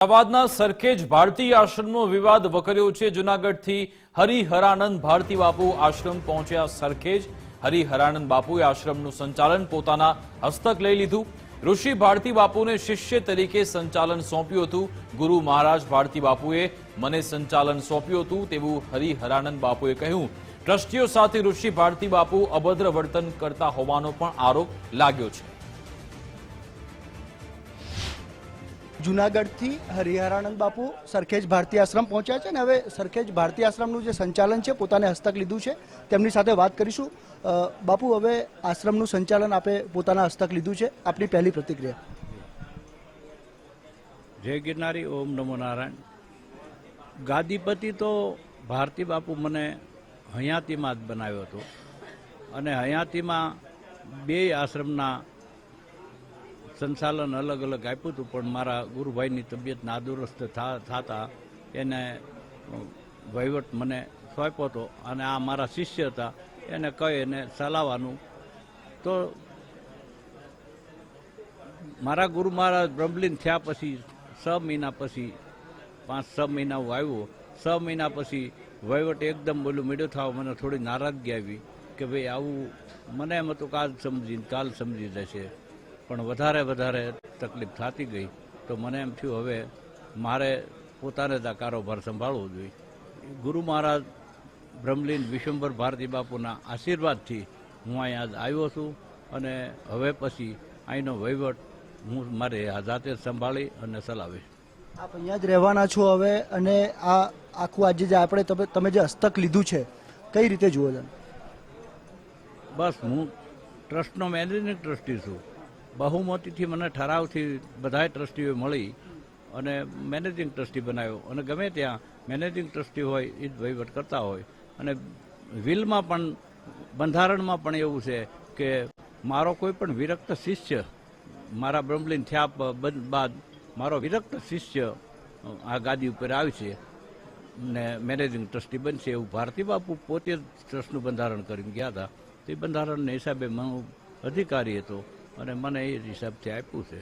અમદાવાદના સરખેજ ભારતી આશ્રમનો વિવાદ વકર્યો છે. જુનાગઢથી હરિહરાનંદ ભારતી બાપુ આશ્રમ પહોંચ્યા સરખેજ. હરિહરાનંદ બાપુએ આશ્રમનું સંચાલન પોતાના હસ્તક લઈ લીધું. ઋષિ ભારતી બાપુને શિષ્ય તરીકે સંચાલન સોંપ્યું હતું. ગુરુ મહારાજ ભારતી બાપુએ મને સંચાલન સોંપ્યું હતું તેવું હરિહરાનંદ બાપુએ કહ્યું. ટ્રસ્ટીઓ સાથે ઋષિ ભારતી બાપુ અભદ્ર વર્તન કરતા હોવાનો પણ આરોપ લાગ્યો છે. જુનાગઢથી હરિહરાનંદ બાપુ સરખેજ ભારતી આશ્રમ પહોંચ્યા છે ને હવે સરખેજ ભારતી આશ્રમનું જે સંચાલન છે, પોતાને હસ્તક લીધું છે. તેમની સાથે વાત કરીશું. બાપુ, હવે આશ્રમનું સંચાલન આપે પોતાના હસ્તક લીધું છે. આપની પહેલી પ્રતિક્રિયા. જય ગિરનારી, ઓમ નમો નારાયણ. ગાદીપતિ તો ભારતી બાપુ મને હયાતીમાં જ બનાવ્યો હતો. અને હયાતીમાં બે આશ્રમના સંચાલન અલગ અલગ આપ્યું હતું, પણ મારા ગુરુભાઈની તબિયત નાદુરસ્ત થતા એને વહીવટ મને સોંપ્યો હતો અને આ મારા શિષ્ય હતા. એને કહી એને ચલાવવાનું. તો મારા ગુરુ મહારાજ બ્રહ્મલીન થયા પછી છ મહિના પછી પાંચ છ મહિના હું આવ્યો. છ મહિના પછી વહીવટ એકદમ બોલું મેળ્યો થવા, મને થોડી નારાજગી આવી કે ભાઈ આવું, મને એમ હતું કાલ સમજી કાલ સમજી જશે પણ વધારે વધારે તકલીફ થતી ગઈ. તો મને એમ થયું હવે મારે પોતાને જ આ કારોબાર સંભાળવો જોઈએ. ગુરુ મહારાજ બ્રહ્મલીન વિશ્વંભર ભારતી બાપુના આશીર્વાદથી હું અહીંયા આવ્યો છું અને હવે પછી અહીંનો વહીવટ હું મારે આ જાતે જ સંભાળી અને ચલાવીશ. આપ અહીંયા જ રહેવાના છો હવે અને આ આખું આજે જે આપણે તમે તમે જે હસ્તક લીધું છે કઈ રીતે જુઓ છો બસ હું ટ્રસ્ટનો મેનેજિંગ ટ્રસ્ટી છું. બહુમતીથી મને ઠરાવથી બધાય ટ્રસ્ટીઓ મળી અને મેનેજિંગ ટ્રસ્ટી બનાવ્યો. અને ગમે ત્યાં મેનેજિંગ ટ્રસ્ટી હોય એ જ વહીવટ કરતા હોય. અને વિલમાં પણ, બંધારણમાં પણ એવું છે કે મારો કોઈ પણ વિરક્ત શિષ્ય, મારા બ્રહ્મલીન થયા બાદ મારો વિરક્ત શિષ્ય આ ગાદી ઉપર આવશે ને મેનેજિંગ ટ્રસ્ટી બનશે એવું ભારતી બાપુ પોતે જ ટ્રસ્ટનું બંધારણ કરીને ગયા હતા. તે બંધારણના હિસાબે હું અધિકારી હતો. અને મને એ હિસાબથી આપ્યું છે.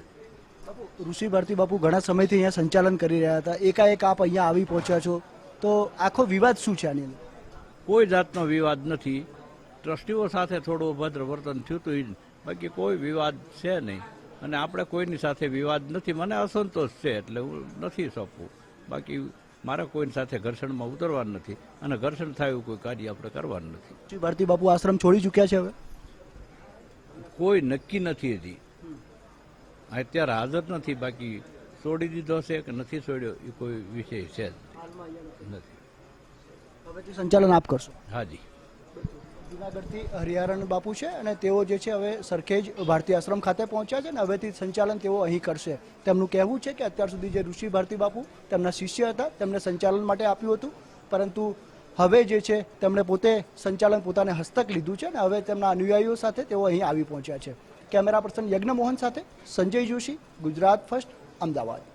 બાપુ ઋષિ ભારતી બાપુ ઘણા સમયથી અહીંયા સંચાલન કરી રહ્યા હતા. એકાએક આપ અહીંયા આવી પહોંચ્યા છો. તો આખો વિવાદ શું છે આની અંદર? કોઈ જાતનો વિવાદ નથી. ટ્રસ્ટીઓ સાથે થોડું અભદ્ર વર્તન થયું હતું. બાકી કોઈ વિવાદ છે નહીં. અને આપણે કોઈની સાથે વિવાદ નથી. મને અસંતોષ છે એટલે હું નથી સોંપવું બાકી મારા કોઈની સાથે ઘર્ષણમાં ઉતરવાનું નથી. અને ઘર્ષણ થાય એવું કોઈ કાર્ય આપણે કરવાનું નથી. ભારતી બાપુ આશ્રમ છોડી ચૂક્યા છે હવે? કોઈ નક્કી નથી હજી. અત્યારે હાજર નથી બાકી છોડી દીધો છે કે નથી છોડ્યો એ કોઈ વિષય છે નથી. હવેથી સંચાલન આપ કરશો? હાજી. જુનાગઢથી હરિયારણ બાપુ છે અને તેઓ જે છે હવે સરખેજ ભારતીય આશ્રમ ખાતે પહોંચ્યા છે અને હવેથી સંચાલન તેઓ અહીં કરશે. તેમનું કહેવું છે કે અત્યાર સુધી જે ઋષિ ભારતી બાપુ તેમના શિષ્ય હતા તેમને સંચાલન માટે આપ્યું હતું પરંતુ હવે જે છે, તેમણે પોતે સંચાલન પોતાને હસ્તક લીધું છે અને હવે તેમના અનુયાયીઓ સાથે તેઓ અહીં આવી પહોંચ્યા છે. કેમેરા પર્સન યજ્ઞ મોહન સાથે સંજય જોશી, ગુજરાત ફર્સ્ટ, અમદાવાદ.